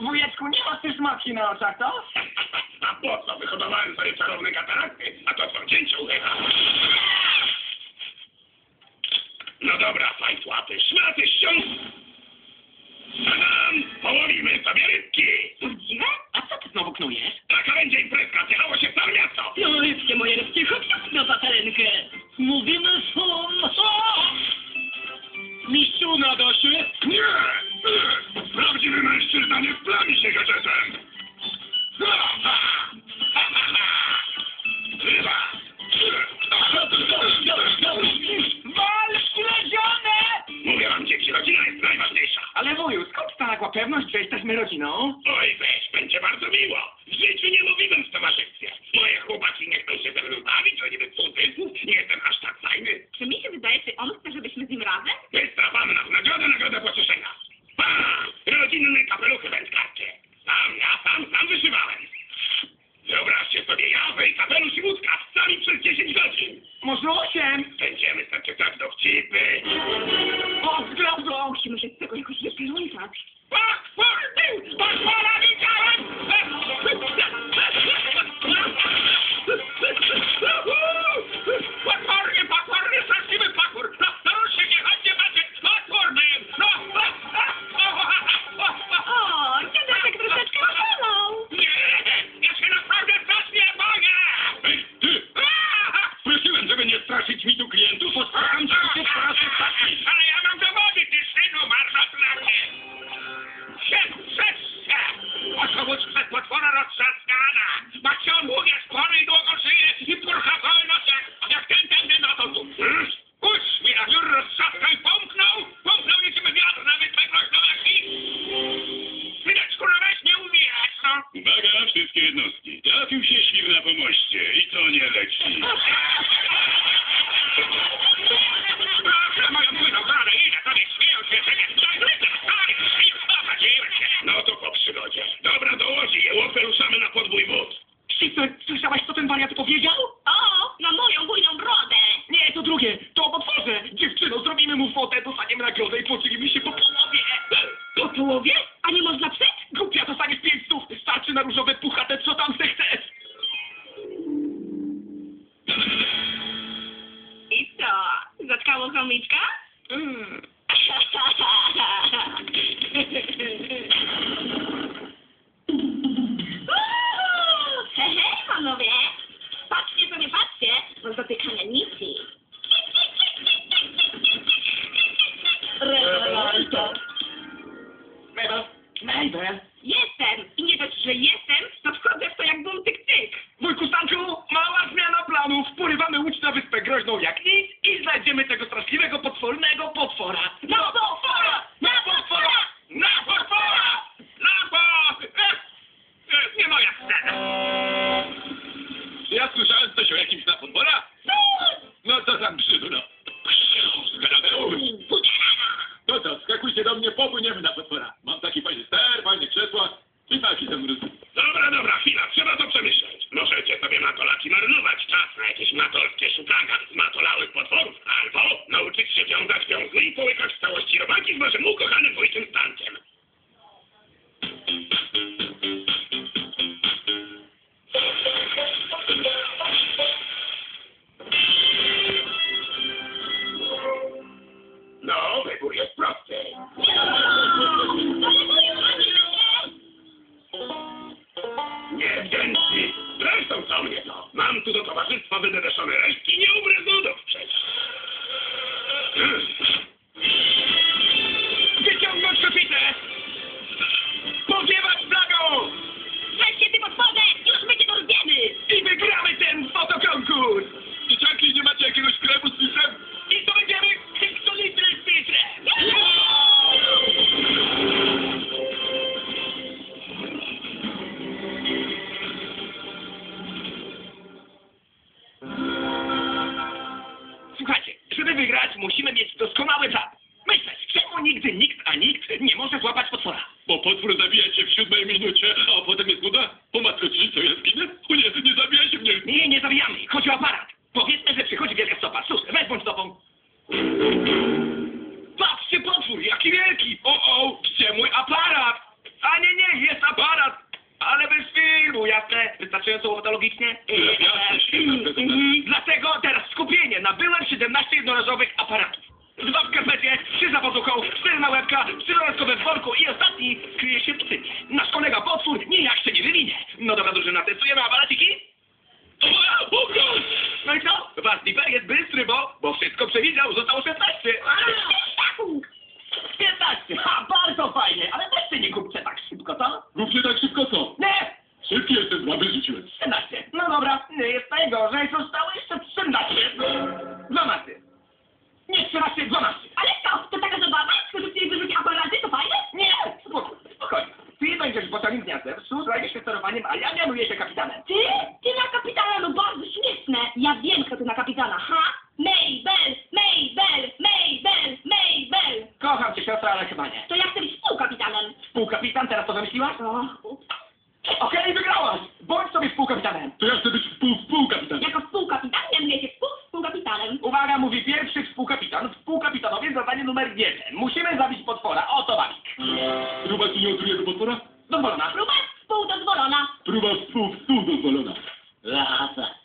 Wujeczku, nie masz też matki na oczach, to? A po co? Wyhodowałem sobie czarowne katarakty, a to są cięciuchy. No dobra, fajt łapy, szmaty, ściąg. Tadam! Połowimy sobie rybki. Prawdziwe? A co ty znowu knujesz? Taka będzie imprezka, zjechało się w całe miasto. No rybcie moje rybcie, chodź na patelenkę. Mówimy pewność, że jesteśmy rodziną? Oj, weź, będzie bardzo miło. W życiu nie mówiłem w towarzystwie. Moje chłopaki nie chcą się ze mną bawić, oni by cudzysłów, nie jestem aż tak fajny. Czy mi się wydaje, że on chce, żebyśmy z nim razem? Bystra panna, w nagrodę, nagrodę pocieszenia. Pa! Rodzinne kapeluchy wędkarskie. Sam ja, sam, sam wyszywałem. Wyobraźcie sobie, ja, i kapelusz i łódka, sami przez 10 godzin. Może osiem? Będziemy zaczytać dowcipy. O, zgrabą! Musimy się z tego jakoś wyplątać. Na pomoście i to nie leci. Proszę moją winogradę, ile sobie śmieją się, że nie stoi, stary, popadziłem się. No to po przygodzie. Dobra, dołoży je, łopę ruszamy na podwój wód. Szczypę, słyszałaś, co ten wariat powiedział? O, na moją bujną brodę. Nie, to drugie, to o potworze. Dziewczyno, zrobimy mu fotę, dostaniemy nagrodę i podzielimy się po połowie. Chomiczka? Mm. Hehe, panowie. Patrzcie sobie, patrzcie, bo dotykania nici. Rewelacja. Mabel, Mabel. Jestem! I nie dość, że jestem, to wchodzę w to jak bum tyk tyk. Wujku Stanku, mała zmiana planów. Porywamy łódź na wyspę groźną jak nic i znajdziemy tego straszliwego, potwornego potwora. Na potwora! Na potwora! Na potwora! Na po... Ech, ech, Nie moja scena. Ja słyszałem coś o jakimś na potwora? No to tam brzydu, no. To skakujcie do mnie, popłyniemy na potwora. Mam taki fajny ster, fajne krzesła i taki ten mróz. Marnować czas na jakieś matolskie szukania zmatolałych potworów, albo nauczyć się wiązać wiązły i połykać w całości robaki z waszym ukochanym wujkiem Stankiem. Mam tu do towarzystwa wydedeszone resztki, nie umrę musimy mieć doskonały plan. Myśleć, czemu nigdy nikt, a nikt nie może złapać potwora. Bo potwór zabija cię w siódmej minucie, a potem jest nuda? Po matko ci co jest ginę? O nie, nie zabijajcie mnie! Nie, nie zabijamy. Chodzi o aparat. Powiedzmy, że przychodzi wielka stopa. Cóż, weź bądź stopą. Pa! mój aparat! A nie, nie, jest aparat! Ale bez filmu, jasne? Wystarczająco patologicznie? Jasne, świetna prezentacja. Skupienie. Nabyłem 17 jednorazowych aparatów. Dwa w karpecie, trzy za pazuchą, cztery na łebka, trzy dodatkowe w worku i ostatni kryje się tym. Nasz kolega potwór nijak się nie wywinie. No dobra drużyna, testujemy aparaciki? No i co? Wasz Dipper jest bystry, bo, bo wszystko przewidział, zostało 16. się sterowaniem, a ja mianuję się kapitanem. Ty? Ty na kapitana, no bardzo śmieszne. Ja wiem, kto ty na kapitana, ha? Maybell, Maybell, Maybell, Maybell. Kocham cię siostra, ale chyba nie. To ja chcę być współkapitanem. Współkapitan, teraz to wymyśliłaś? O, Okej, wygrałaś! Bądź sobie współkapitanem. To ja chcę być wpół, wpół kapitan. jako współkapitan mianuję się współ, współkapitanem. Uwaga, mówi pierwszy współkapitan. Współkapitanowie zadanie numer jeden. Musimy zabić potwora. Oto wabik. Próba ci nie otruje do potwora? Dozwolona. Próba współdozwolona. Próba wpół, wpół dozwolona. Lata.